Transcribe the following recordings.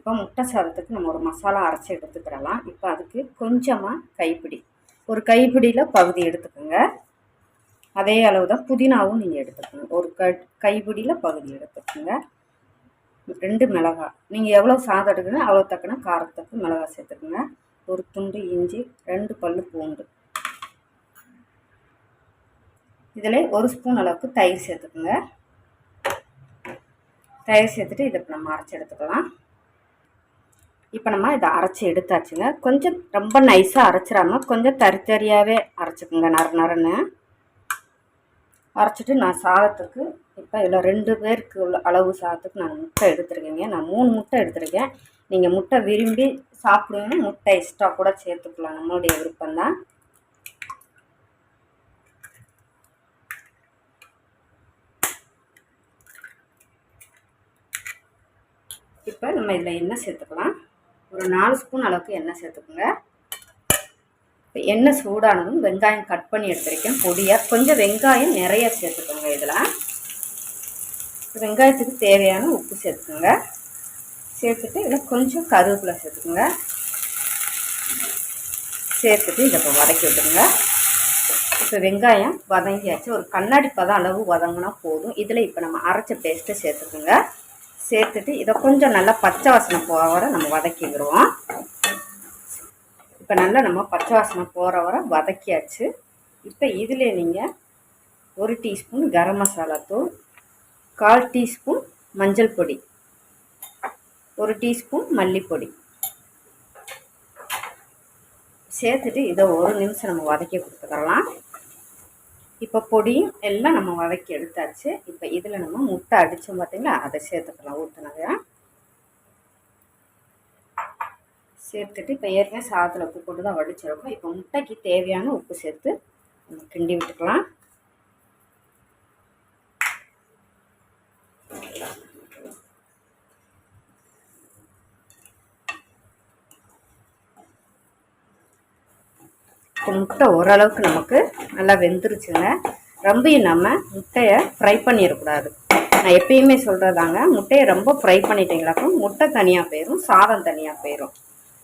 இப்போ முட்டை சாதத்துக்கு நம்ம ஒரு மசாலா அரைச்சி எடுத்துக்கிறலாம் இப்போ அதுக்கு கொஞ்சமாக கைப்பிடி. ஒரு கைப்பிடியில் பகுதி எடுத்துக்கோங்க. அதே அளவு தான் புதினாவும் நீங்கள் எடுத்துக்கோங்க. ஒரு க கைப்பிடியில் பகுதி எடுத்துக்கோங்க. ரெண்டு மிளகாய் நீங்கள் எவ்வளோ சாதம் எடுக்கணும் அவ்வளோ தக்கன காரத்துக்கு மிளகாய் சேர்த்துக்கோங்க. ஒரு துண்டு இஞ்சி ரெண்டு பல் பூண்டு. இதில் ஒரு ஸ்பூன் அளவுக்கு தயிர் சேர்த்துக்கோங்க. தயிர் சேர்த்துட்டு இதை இப்போ நம்ம அரைச்சி எடுத்துக்கலாம். இப்போ நம்ம இதை அரைச்சி எடுத்தாச்சுங்க. கொஞ்சம் ரொம்ப நைஸாக அரைச்சிடாம கொஞ்சம் தரி அரைச்சிக்கோங்க நர நரன்னு அரைச்சிட்டு நான் சாதத்துக்கு இப்போ இதில் ரெண்டு பேருக்கு உள்ள அளவு சாதத்துக்கு நான் முட்டை எடுத்துருக்கேங்க. நான் மூணு முட்டை எடுத்துருக்கேன். நீங்கள் முட்டை விரும்பி சாப்பிடுவீங்கன்னா முட்டை எக்ஸ்ட்ரா கூட சேர்த்துக்கலாம். நம்மளுடைய விருப்பம்தான் இப்போ நம்ம இதில் என்ன சேர்த்துக்கலாம்? ஒரு நாலு ஸ்பூன் அளவுக்கு எண்ணெய் சேர்த்துக்கோங்க. இப்போ எண்ணெய் சூடானதும் வெங்காயம் கட் பண்ணி எடுத்துருக்கேன். பொடியாக கொஞ்சம் வெங்காயம் நிறைய சேர்த்துக்கோங்க இதில். வெங்காயத்துக்கு தேவையான உப்பு சேர்த்துக்கோங்க. சேர்த்துட்டு இதில் கொஞ்சம் கருவேப்பிலை சேர்த்துக்கோங்க. சேர்த்துட்டு இதை இப்போ வதக்கி விட்டுருங்க. இப்போ வெங்காயம் வதங்கியாச்சு. ஒரு கண்ணாடி பதம் அளவு வதங்கினா போதும். இதில் இப்போ நம்ம அரைச்ச பேஸ்ட்டை சேர்த்துக்கோங்க. சேர்த்துட்டு இதை கொஞ்சம் நல்லா பச்சை வாசனை போகிற நம்ம வதக்கிக்கிடுவோம் இப்போ நல்லா நம்ம பச்சை வாசனை போகிற வர வதக்கியாச்சு. இப்போ இதில் நீங்கள் ஒரு டீஸ்பூன் கரம் மசாலா தூள் கால் டீஸ்பூன் மஞ்சள் பொடி ஒரு டீஸ்பூன் மல்லிப்பொடி. சேர்த்துட்டு இதை ஒரு நிமிஷம் நம்ம வதக்கி கொடுத்துக்கலாம். இப்போ பொடியும் எல்லாம் நம்ம வதக்கி எடுத்தாச்சு. இப்போ இதில் நம்ம முட்டை அடித்தோம் பார்த்திங்களா அதை சேர்த்துக்கலாம். ஊற்றுனதை சேர்த்துட்டு இப்போ ஏற்கனவே சாதத்தில் உப்பு போட்டு தான் வடிச்சிருக்கோம். இப்போ முட்டைக்கு தேவையான உப்பு சேர்த்து நம்ம கிண்டி விட்டுக்கலாம். முட்டை ஓரளவுக்கு நமக்கு நல்லா வெந்துருச்சுங்க. ரொம்பையும் நம்ம முட்டையை ஃப்ரை பண்ணிடக்கூடாது. நான் எப்பயுமே சொல்கிறதாங்க முட்டையை ரொம்ப ஃப்ரை பண்ணிட்டீங்களாக்கும் முட்டை தனியாக போயிடும் சாதம் தனியாக போயிடும்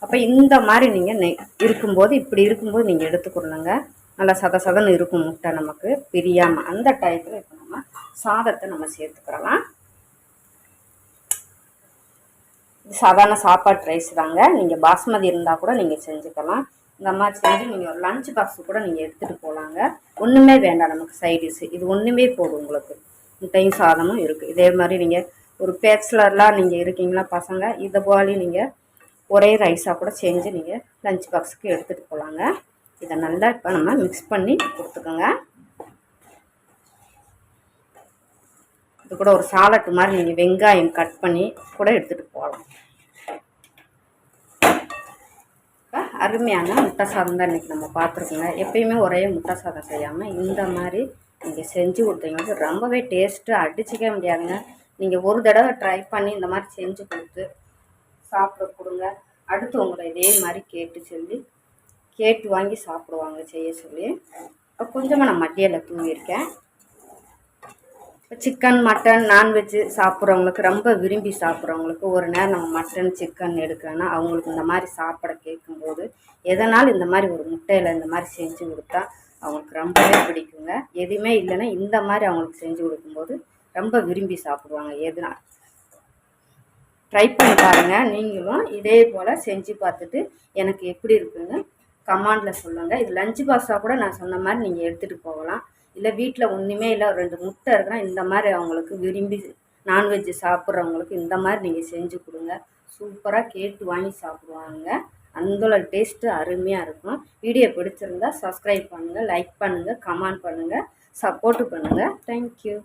அப்போ இந்த மாதிரி நீங்கள் நெய் இருக்கும்போது இப்படி இருக்கும்போது நீங்கள் எடுத்துக்கொள்ளுங்க. நல்லா சத சதன்னு இருக்கும் முட்டை நமக்கு பிரியாமல் அந்த டயத்தில் இப்போ நம்ம சாதத்தை நம்ம சேர்த்துக்கிறலாம். இது சாதாரண சாப்பாட்டு ரைஸ் தாங்க. நீங்கள் பாஸ்மதி இருந்தால் கூட நீங்கள் செஞ்சுக்கலாம். இந்த அம்மா செஞ்சு நீங்கள் ஒரு லஞ்ச் பாக்ஸ் கூட நீங்கள் எடுத்துகிட்டு போகலாங்க ஒன்றுமே வேண்டாம் நமக்கு சைடிஷ் இது ஒன்றுமே போதும் உங்களுக்கு. முட்டையும் சாதமும் இருக்குது இதே மாதிரி நீங்கள் ஒரு பேச்சுலர்லாம் நீங்கள் இருக்கீங்களா பசங்க இதை போலி நீங்கள் ஒரே ரைஸாக கூட செஞ்சு நீங்கள் லஞ்ச் பாக்ஸுக்கு எடுத்துகிட்டு போகலாங்க இதை நல்லா இப்போ நம்ம மிக்ஸ் பண்ணி கொடுத்துக்கோங்க. இது கூட ஒரு சாலட் மாதிரி நீங்கள் வெங்காயம் கட் பண்ணி கூட எடுத்துகிட்டு போகலாம். அருமையான முட்டை சாதம் தான் இன்றைக்கி நம்ம பார்த்துருக்கோங்க. எப்பயுமே ஒரே முட்டை சாதம் செய்யாமல் இந்த மாதிரி நீங்கள் செஞ்சு கொடுத்தீங்கன்னா ரொம்பவே டேஸ்ட்டு அடிச்சிக்க முடியாதுங்க. நீங்கள் ஒரு தடவை ட்ரை பண்ணி இந்த மாதிரி செஞ்சு கொடுத்து சாப்பிட கொடுங்க. அடுத்து உங்களை இதே மாதிரி கேட்டு சொல்லி கேட்டு வாங்கி சாப்பிடுவாங்க செய்ய சொல்லி. கொஞ்சமாக நான் மட்டியில் தூங்கியிருக்கேன். சிக்கன் மட்டன் நான்வெஜ்ஜு சாப்பிட்றவங்களுக்கு ரொம்ப விரும்பி சாப்பிட்றவங்களுக்கு ஒரு நேரம் நம்ம மட்டன் சிக்கன் எடுக்கணும்னா அவங்களுக்கு இந்த மாதிரி சாப்பிட கேட்கும்போது எதனால் இந்த மாதிரி ஒரு முட்டையில் இந்த மாதிரி செஞ்சு கொடுத்தா அவங்களுக்கு ரொம்பவே பிடிக்குங்க. எதுவுமே இல்லைன்னா இந்த மாதிரி அவங்களுக்கு செஞ்சு கொடுக்கும்போது ரொம்ப விரும்பி சாப்பிடுவாங்க எதுனா. ட்ரை பண்ணி பாருங்கள் நீங்களும் இதே போல் செஞ்சு பார்த்துட்டு எனக்கு எப்படி இருக்குங்க கமாண்டில் சொல்லுங்கள் இது லஞ்சு பாக்ஸாக கூட நான் சொன்ன மாதிரி நீங்கள் எடுத்துகிட்டு போகலாம். இல்லை வீட்டில் ஒன்றுமே இல்லை ரெண்டு முட்டை இருக்குன்னா இந்த மாதிரி அவங்களுக்கு விரும்பி நான்வெஜ்ஜு சாப்பிட்றவங்களுக்கு இந்த மாதிரி நீங்கள் செஞ்சு கொடுங்க. சூப்பராக கேட்டு வாங்கி சாப்பிடுவாங்க. அந்தளவு டேஸ்ட்டு அருமையாக இருக்கும். வீடியோ பிடிச்சிருந்தா சப்ஸ்கிரைப் பண்ணுங்கள் லைக் பண்ணுங்கள் கமெண்ட் பண்ணுங்கள் சப்போர்ட்டு பண்ணுங்கள் தேங்க்யூ